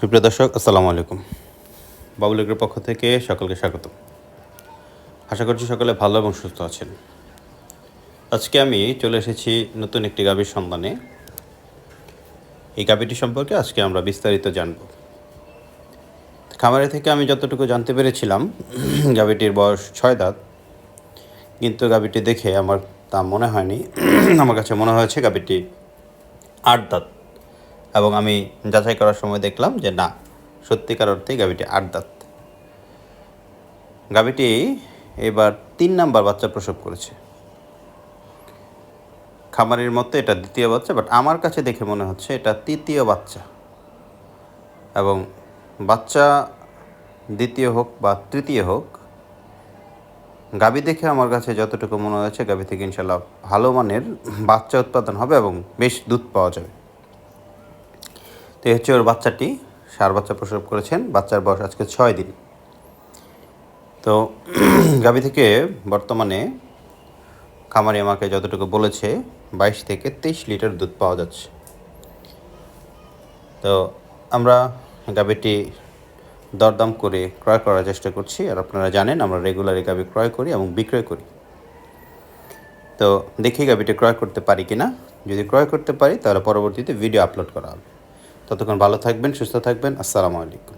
সুপ্রিয় দর্শক, আসসালামু আলাইকুম। বাবুলের পক্ষ থেকে সকলকে স্বাগত আশা করছি সকলে ভালো এবং সুস্থ আছেন। আজকে আমি চলে এসেছি নতুন একটি গাভীর সন্ধানে। এই গাভীটি সম্পর্কে আজকে আমরা বিস্তারিত জানব। খামারে থেকে আমি যতটুকু জানতে পেরেছিলাম, গাভীটির বয়স ছয় দাঁত। কিন্তু গাভীটি দেখে আমার তা মনে হয়নি। আমার কাছে মনে হয়েছে গাভীটি আট দাঁত। এবং আমি যাচাই করার সময় দেখলাম যে না, সত্যিকার অর্থেই গাভীটি আট দাঁত। গাভীটি এবার তিন নাম্বার বাচ্চা প্রসব করেছে। খামারের মতো এটা দ্বিতীয় বাচ্চা বাট আমার কাছে দেখে মনে হচ্ছে এটা তৃতীয় বাচ্চা। এবং বাচ্চা দ্বিতীয় হোক বা তৃতীয় হোক, গাভী দেখে আমার কাছে যতটুকু মনে হয়েছে, গাভী থেকে ইনশাল্লাহ ভালো মানের বাচ্চা উৎপাদন হবে এবং বেশ দুধ পাওয়া যাবে। তো এই হচ্ছে ওর বাচ্চাটি, সার বাচ্চা প্রসব করেছেন, বাচ্চার বয়স আজকে ছয় দিন। তো গাভী থেকে বর্তমানে খামারি আমাকে যতটুকু বলেছে, বাইশ থেকে তেইশ লিটার দুধ পাওয়া যাচ্ছে। তো আমরা গাভীটি দরদাম করে ক্রয় করার চেষ্টা করছি, আর আপনারা জানেন আমরা রেগুলারই গাভী ক্রয় করি এবং বিক্রয় করি। তো দেখি গাভীটি ক্রয় করতে পারি কি না যদি ক্রয় করতে পারি, তাহলে পরবর্তীতে ভিডিও আপলোড করা হবে। ততক্ষণ ভালো থাকবেন সুস্থ থাকবেন। আসসালামু আলাইকুম।